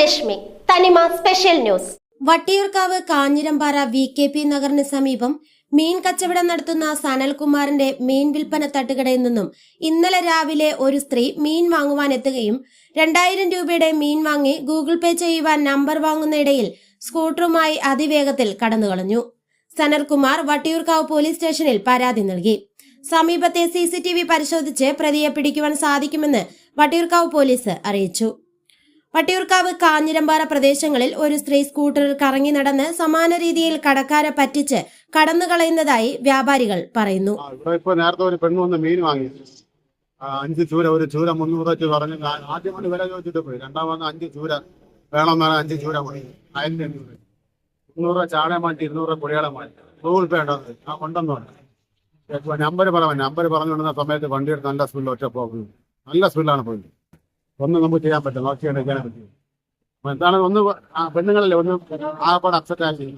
Rashmi. Thanima special news. Vattiyoorkavu Kanjirampara V K P നഗറിന് സമീപം മീൻ കച്ചവടം നടത്തുന്ന സനൽകുമാറിന്റെ മീൻ വിൽപ്പന തട്ടുകടയിൽ നിന്നും ഇന്നലെ രാവിലെ ഒരു സ്ത്രീ മീൻ വാങ്ങുവാൻ എത്തുകയും രണ്ടായിരം രൂപയുടെ മീൻ വാങ്ങി ഗൂഗിൾ പേ ചെയ്യുവാൻ നമ്പർ വാങ്ങുന്നയിടയിൽ സ്കൂട്ടറുമായി അതിവേഗത്തിൽ കടന്നുകളഞ്ഞു. സനൽകുമാർ വട്ടിയൂർക്കാവ് പോലീസ് സ്റ്റേഷനിൽ പരാതി നൽകി. സമീപത്തെ സി പരിശോധിച്ച് പ്രതിയെ പിടിക്കുവാൻ സാധിക്കുമെന്ന് വട്ടിയൂർക്കാവ് പോലീസ് അറിയിച്ചു. വട്ടിയൂർക്കാവ് കാഞ്ഞിരമ്പാറ പ്രദേശങ്ങളിൽ ഒരു സ്ത്രീ സ്കൂട്ടറിൽ കറങ്ങി നടന്ന് സമാന രീതിയിൽ കടക്കാരെ പറ്റിച്ച് കടന്നു കളയുന്നതായി വ്യാപാരികൾ പറയുന്നു. ഇപ്പൊ അഞ്ച് ചൂര ഒരു ചൂര മുന്നൂറ് വെച്ച് പറഞ്ഞ്. ഞാൻ ആദ്യം കൊണ്ട് വില ചോദിച്ചിട്ട് പോയി. രണ്ടാമത് അഞ്ച് ചൂര പറഞ്ഞാൽ അഞ്ച് ചൂര മതി ആയിരത്തി മുന്നൂറ് ചാട മാറ്റി ഇരുന്നൂറ് കുടിയാളെ മാറ്റി. ഗൂഗിൾ പേ ആ പറഞ്ഞു. നമ്പർ പറഞ്ഞു നമ്പർ പറഞ്ഞു സമയത്ത് വണ്ടിയുടെ നല്ല സ്പീഡിൽ ഒറ്റ പോകുന്നു നല്ല സ്പീഡിലാണ് പോയത് ഒന്നും നമുക്ക് ചെയ്യാൻ പറ്റും നോക്കി എടുക്കാനേ പറ്റും. എന്താണ് ഒന്ന് ആ പെണ്ണുങ്ങളല്ലേ ഒന്ന് പാട് അപ്സെറ്റ് ആയി